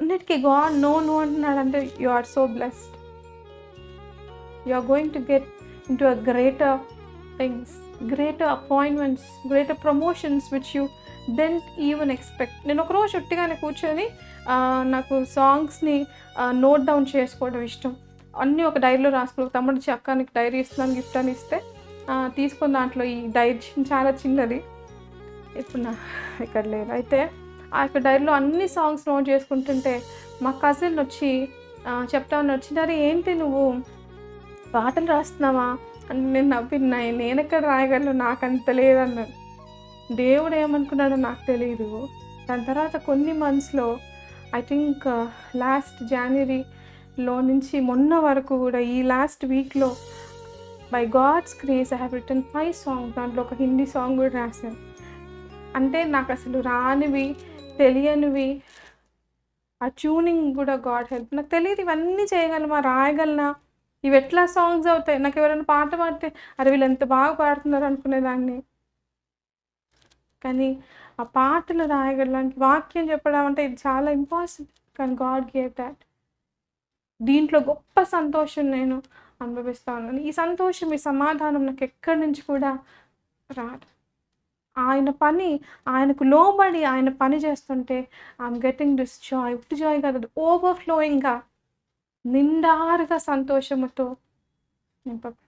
అన్నిటికీ God no no అంటున్నాడు అంటే you are so blessed you are going to get in to a greater things greater appointments greater promotions which you didn't even expect నేను ఒకరోజు చుట్టిగానే కూర్చొని నాకు సాంగ్స్ని note down చేసుకోవడం ఇష్టం. అన్నీ ఒక డైరీలో రాసుకుని తమ్ముడు చక్కానికి డైరీ ఇస్తున్నాను గిఫ్ట్ అని ఇస్తే తీసుకున్న దాంట్లో ఈ డైరీ చాలా చిన్నది. ఇప్పుడు నా ఇక్కడ లేదు. అయితే ఆ యొక్క డైరీలో అన్ని సాంగ్స్ నోట్ చేసుకుంటుంటే మా కజిన్ వచ్చి చెప్తా ఉన్న వచ్చినారు ఏంటి నువ్వు పాటలు రాస్తున్నావా? అని నేను నవ్విన్నా నేను ఎక్కడ రాయగలను? నాకు అంత లేదన్నాడు. దేవుడు ఏమనుకున్నాడో నాకు తెలియదు దాని తర్వాత కొన్ని మంత్స్లో ఐ థింక్ లాస్ట్ జనవరిలో నుంచి మొన్న వరకు కూడా ఈ లాస్ట్ వీక్లో by God's grace I have return five song దాంట్లో ఒక హిందీ సాంగ్ కూడా రాశాను. అంటే నాకు అసలు రానివి తెలియనివి. ఆ ట్యూనింగ్ కూడా గాడ్ హెల్ప్ నాకు తెలియదు ఇవన్నీ చేయగలమా రాయగలనా? ఇవి ఎట్లా సాంగ్స్ అవుతాయి? నాకు ఎవరైనా పాట పాడితే అరే వీళ్ళు ఎంత బాగా పాడుతున్నారు అనుకునేదాన్ని. కానీ ఆ పాటలు రాయగలడానికి వాక్యం చెప్పడం అంటే ఇది చాలా ఇంపాసిబుల్ కానీ గాడ్ గేవ్ దాట్ దీంట్లో గొప్ప సంతోషం నేను అనుభవిస్తా ఉన్నాను. ఈ సంతోషం ఈ సమాధానం నాకు ఎక్కడి నుంచి కూడా రాదు. ఆయన పని ఆయనకు లోబడి ఆయన పని చేస్తుంటే ఐఎమ్ గెటింగ్ దిస్ జాయ్ ఉట్టి జాయ్ కాదు ఓవర్ఫ్లోయింగ్గా నిండారుగా సంతోషముతో నింపబడి